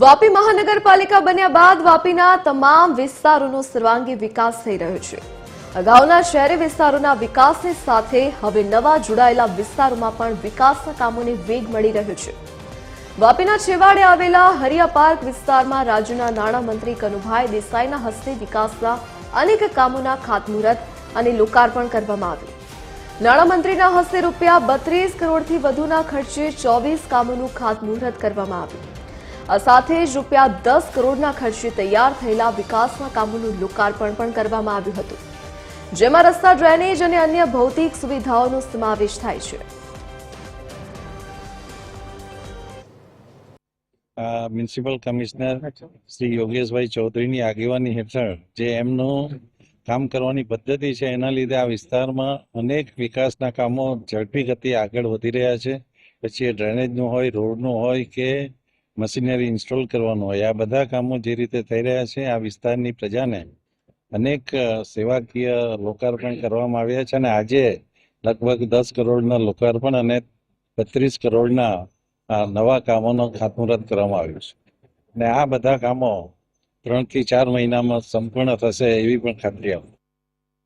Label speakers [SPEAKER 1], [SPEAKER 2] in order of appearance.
[SPEAKER 1] વાપી મહાનગરપાલિકા બન્યા બાદ વાપીના તમામ વિસ્તારોનો સર્વાંગી વિકાસ થઈ રહ્યો છે. અગાઉના શહેરી વિસ્તારોના વિકાસની સાથે હવે નવા જોડાયેલા વિસ્તારોમાં પણ વિકાસના કામોને વેગ મળી રહ્યો છે. વાપીના છેવાડે આવેલા હરિયા પાર્ક વિસ્તારમાં રાજ્યના નાણામંત્રી કનુભાઈ દેસાઈના હસ્તે વિકાસના અનેક કામોના ખાતમુહૂર્ત અને લોકાર્પણ કરવામાં આવ્યું. નાણામંત્રીના હસ્તે રૂપિયા બત્રીસ કરોડથી વધુના ખર્ચે ચોવીસ કામોનું ખાતમુહૂર્ત કરવામાં આવ્યું. સાથે જ રૂપિયા દસ કરોડના ખર્ચે તૈયાર થયેલા વિકાસના કામોનું લોકાર્પણ પણ કરવામાં આવ્યું હતું. જેમાં રસ્તા ડ્રેનેજ અને અન્ય ભૌતિક સુવિધાઓનો સમાવેશ થાય છે.
[SPEAKER 2] મ્યુનિસિપલ કમિશનર શ્રી યોગેશભાઈ ચૌધરીની આગેવાની હેઠળ જે એમનું કામ કરવાની પદ્ધતિ છે, એના લીધે આ વિસ્તારમાં અનેક વિકાસના કામો ઝડપી ગતિ આગળ વધી રહ્યા છે. પછી એ ડ્રેનેજનું હોય, રોડનું હોય કે મશીનરી ઇન્સ્ટોલ કરવાનું હોય. આ બધા કામો જે રીતે થઈ રહ્યા છે, આ વિસ્તારની પ્રજાને અનેક સેવાકીય લોકાર્પણ કરવામાં આવ્યા છે અને આજે લગભગ દસ કરોડના લોકાર્પણ અને બત્રીસ કરોડના નવા કામોનો ખાતમુહૂર્ત કરવામાં આવ્યું છે. અને આ બધા કામો ત્રણથી ચાર મહિનામાં સંપૂર્ણ થશે એવી પણ ખાતરી આપું